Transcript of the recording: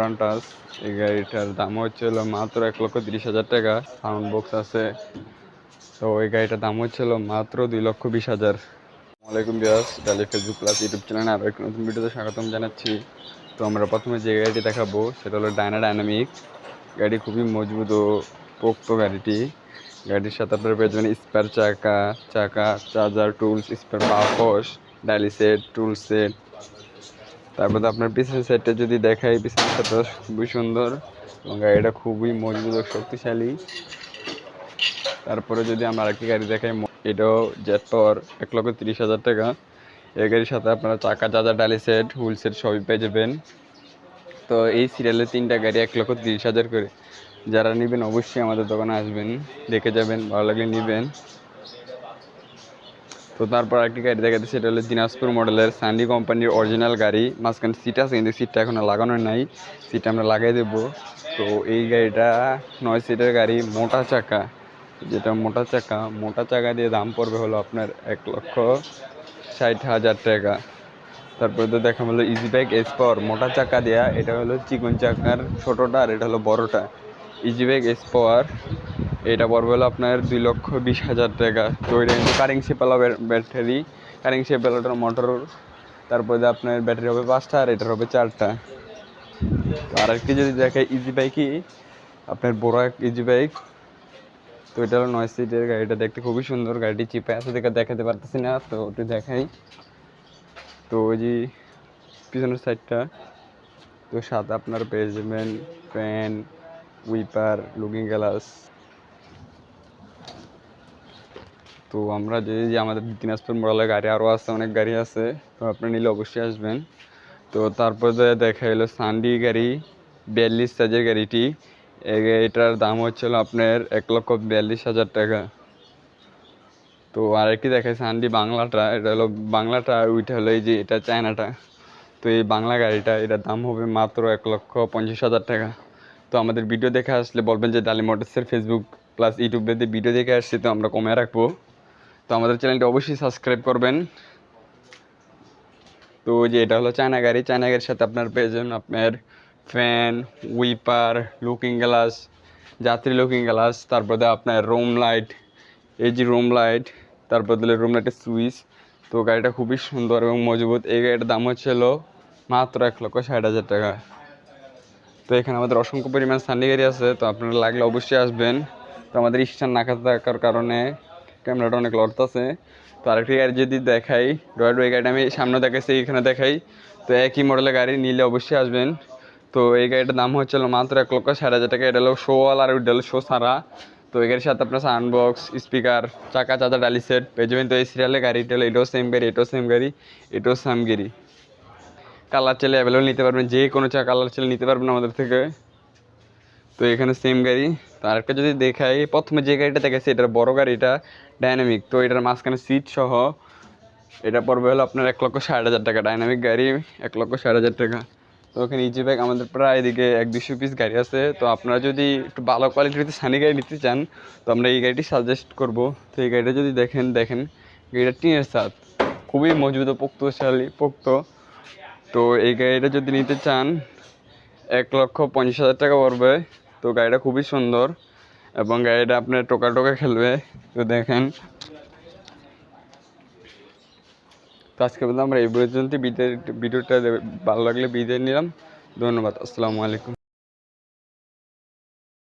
Modern touch এই গাড়িটার দাম হচ্ছিল মাত্র এক লক্ষ তিরিশ হাজার টাকা। সাউন্ড বক্স আছে। তো এই গাড়িটার দাম হচ্ছিল মাত্র দুই লক্ষ বিশ হাজার। ওয়ালাইকুম বিয়াস ডালি ফেসবুক প্লাস ইউটিউব চ্যানেলে আরও একটি নতুন ভিডিওতে স্বাগতম জানাচ্ছি। তো আমরা প্রথমে যে গাড়িটি দেখাবো, সেটা হলো ডায়না ডায়নামিক গাড়ি খুবই মজবুত ও পোক্ত গাড়িটি। গাড়ির সাথে আপনার পেয়ে যাবেন স্পেয়ার চাকা চাকা চার্জার টুলস স্পেয়ার বাফস ডালি সেট টুল সেট তারপরে আপনার পিছনের সাইডটা যদি দেখাই, পিছনের সাইডটা খুবই সুন্দর এবং গাড়িটা খুবই মজবুত শক্তিশালী। তারপরে যদি আমরা আরেকটি গাড়ি দেখাই এটাও জেট পাওয়ার এক লক্ষ তিরিশ হাজার টাকা। এই গাড়ির সাথে আপনারা চাকা চার্জার ডালি সেট হুইল সেট সবই পেয়ে যাবেন। তো এই সিরিয়ালে তিনটা গাড়ি এক লক্ষ তিরিশ হাজার করে। যারা নেবেন অবশ্যই আমাদের দোকানে আসবেন, দেখে যাবেন, ভালো লাগলে নেবেন। তো তারপর একটি গাড়ি দেখাতে সেটা হলো দিনাজপুর মডেলের সান্ডি কোম্পানির অরিজিনাল গাড়ি। মাঝখানে সিট আছে, কিন্তু সিটটা এখনও লাগানো নাই। সিটটা আমরা লাগাই দেবো। তো এই গাড়িটা নয় সিটের গাড়ি, মোটা চাকা। যেটা মোটা চাকা মোটা চাকা দিয়ে দাম পড়বে হলো আপনার এক লক্ষ ষাট হাজার টাকা। তারপরে তো দেখা হলো এস পাওয়ার মোটা চাকা দেয়া। এটা হলো চিকন চাকার ছোটোটা আর এটা হলো বড়টা। ইজি বাইক এস পাওয়ার এটা পড়বে হলো আপনার দুই লক্ষ বিশ হাজার টাকা। তো এটা কিন্তু কারিং সেপালা ব্যাটারি। কারিং সেপালাটার মোটর তারপরে আপনার ব্যাটারি হবে পাঁচটা আর এটার হবে চারটা। আর একটি যদি দেখে ইজি বাইকই আপনার বড় এক ইজি বাইক তো এটা হলো নয় সিটের গাড়িটা দেখতে খুবই সুন্দর, গাড়িটি চিপে আছে দেখে দেখাতে পারতেছি না, তো ওটি দেখাই। তো ওই যে পিছনের সাইডটা তো সাথে আপনার পেয়ে যাবেন ফ্যান উইপার লুকিং গ্লাস তো আমরা যে যে আমাদের দিনাজপুর মডেলের গাড়ি আরও আছে, অনেক গাড়ি আছে, তো আপনি নিলে অবশ্যই আসবেন। তো তারপরে দেখা এলো সান্ডি গাড়ি, বিয়াল্লিশ সাইজের গাড়িটি এটার দাম হচ্ছিল আপনার এক লক্ষ বিয়াল্লিশ হাজার টাকা। তো আরেকটি দেখাই সান্ডি বাংলাটা, এটা হলো বাংলাটা, ওইটা হলো এই যে এটা চায়নাটা। তো এই বাংলা গাড়িটা, এটার দাম হবে মাত্র এক লক্ষ পঞ্চাশ হাজার টাকা। তো আমাদের ভিডিও দেখে আসলে বলবেন যে ডালি মোটরসের ফেসবুক প্লাস ইউটিউবে ভিডিও দেখে আসছি, তো আমরা কমে রাখব। তো আমাদের চ্যানেলটি অবশ্যই সাবস্ক্রাইব করবেন। তো যে এটা হলো চায়না গাড়ি। চায়না গাড়ির সাথে আপনার পেয়েছেন আপনার ফ্যান, উইপার, লুকিং গ্লাস, যাত্রী লুকিং গ্লাস, তারপরে আপনার রুম লাইট, এই যে রুম লাইট, তারপর দিলে রুম লাইটের সুইচ। তো গাড়িটা খুবই সুন্দর এবং মজবুত। এই গাড়িটার দাম হচ্ছিল মাত্র এক লক্ষ ষাট হাজার টাকা। তো এখানে আমাদের অসংখ্য পরিমাণ সান্ডি গাড়ি আছে। তো আপনারা লাগলে অবশ্যই আসবেন। তো আমাদের স্ট্যান্ড না থাকার কারণে ক্যামেরাটা অনেক লড়তেছে। তো আরেকটি গাড়ি যদি দেখাই, রয়্যাল ওই গাড়িটা আমি সামনে দেখাচ্ছি এখানে দেখাই। তো একই মডেলের গাড়ি, নিলে অবশ্যই আসবেন। তো এই গাড়িটার দাম হচ্ছিল মাত্র এক লক্ষ ষাট হাজার টাকা। এটা হলো শো ওয়াল আর ওইটা হলো শো সারা তো এই গাড়ির সাথে আপনার সাউন্ড বক্স স্পিকার চাকা চাচা ডালি সেট পেয়ে যাবেন তো এই সিরিয়ালের গাড়ি, এটা হলো এটাও সেম গাড়ি, এটাও সেম গাড়ি, এটাও সেম গাড়ি। কালার চেলে অ্যাভেলেবল নিতে পারবেন, যে কোনো চা কালার চেলে নিতে পারবেন আমাদের থেকে। তো এখানে সেম গাড়ি। তো আরেকটা যদি দেখাই, প্রথমে যে গাড়িটা দেখেছি এটার বড় গাড়িটা ডাইনামিক তো এটার মাঝখানে সিট সহ এটা পড়বে হলো আপনার এক লক্ষ ষাট হাজার টাকা। ডাইনামিক গাড়ি, এক লক্ষ ষাট হাজার টাকা। তো ওখানে ইজি ব্যাগ আমাদের প্রায় এদিকে এক দুশো পিস গাড়ি আছে। তো আপনারা যদি একটু ভালো কোয়ালিটির সানি গাড়ি নিতে চান, তো আমরা এই গাড়িটি সাজেস্ট করব। তো এই গাড়িটা যদি দেখেন দেখেন, গাড়িটা টিনের সাত খুবই মজবুত, পোক্তশালী, পোক্ত। তো এই গাড়িটা যদি নিতে চান, এক লক্ষ পঞ্চাশ হাজার টাকা পড়বে। তো গাড়িটা খুবই সুন্দর এবং গাড়িটা আপনার টোকা টোকা খেলবে, তো দেখেন। তো আজকে বলতে আমরা এই পর্যন্ত ভিডিওটা ভালো লাগলে বিদায় নিলাম। ধন্যবাদ। আসসালামু আলাইকুম।